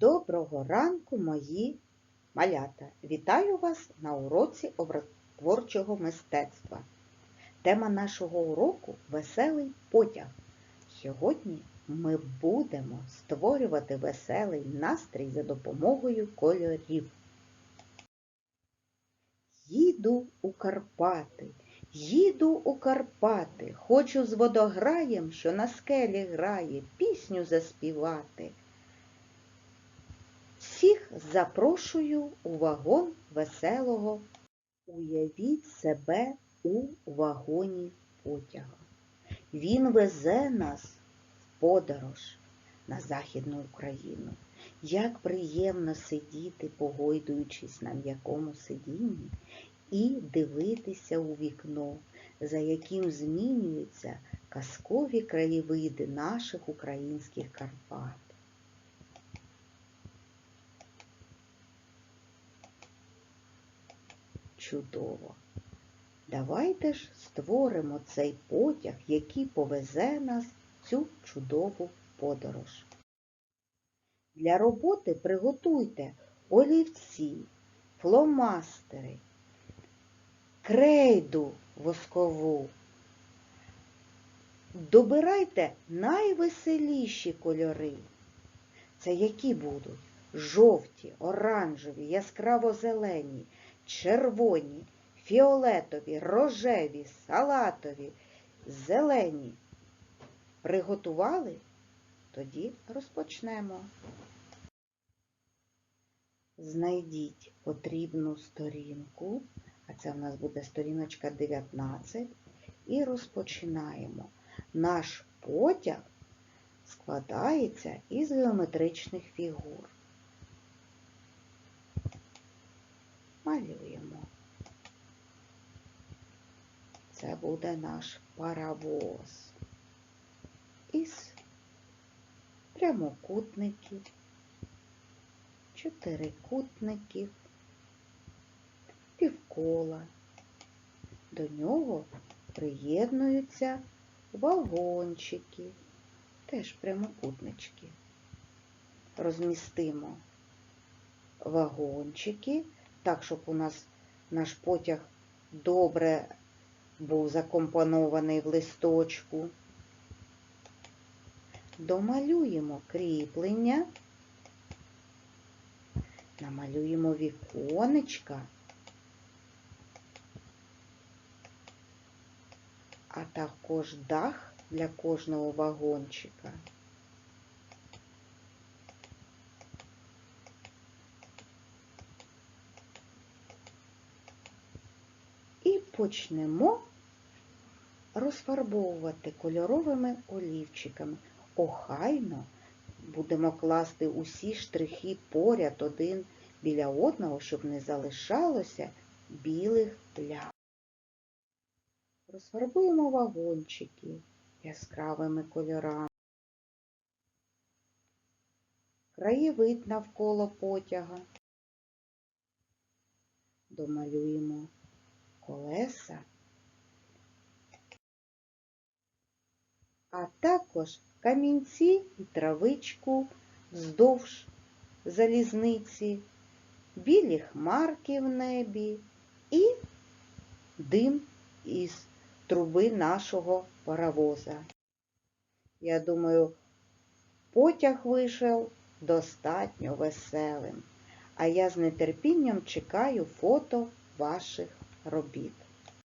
Доброго ранку, мої малята! Вітаю вас на уроці образотворчого мистецтва. Тема нашого уроку веселий потяг. Сьогодні ми будемо створювати веселий настрій за допомогою кольорів. Їду у Карпати, їду у Карпати, хочу з водограєм, що на скелі грає, пісню заспівати. Запрошую у вагон веселого. Уявіть себе у вагоні потяга. Він везе нас в подорож на Західну Україну. Як приємно сидіти, погойдуючись на м'якому сидінні, і дивитися у вікно, за яким змінюються казкові краєвиди наших українських Карпат. Чудово! Давайте ж створимо цей потяг, який повезе нас цю чудову подорож. Для роботи приготуйте олівці, фломастери, крейду воскову. Добирайте найвеселіші кольори. Це які будуть? Жовті, оранжеві, яскраво-зелені, червоні, фіолетові, рожеві, салатові, зелені. Приготували? Тоді розпочнемо. Знайдіть потрібну сторінку, а це в нас буде сторіночка 19, і розпочинаємо. Наш потяг складається із геометричних фігур. Малюємо. Це буде наш паровоз із прямокутників, чотирикутників, півкола. До нього приєднуються вагончики, теж прямокутнички. Розмістимо вагончики так, щоб у нас наш потяг добре був закомпонований в листочку. Домалюємо кріплення, намалюємо віконечка, а також дах для кожного вагончика. І почнемо розфарбовувати кольоровими олівчиками. Охайно будемо класти усі штрихи поряд один біля одного, щоб не залишалося білих плям. Розфарбуємо вагончики яскравими кольорами. Краєвид навколо потяга. Домалюємо колеса, а також камінці і травичку вздовж залізниці, білі хмарки в небі і дим із труби нашого паровоза. Я думаю, потяг вийшов достатньо веселим, а я з нетерпінням чекаю фото ваших робіт.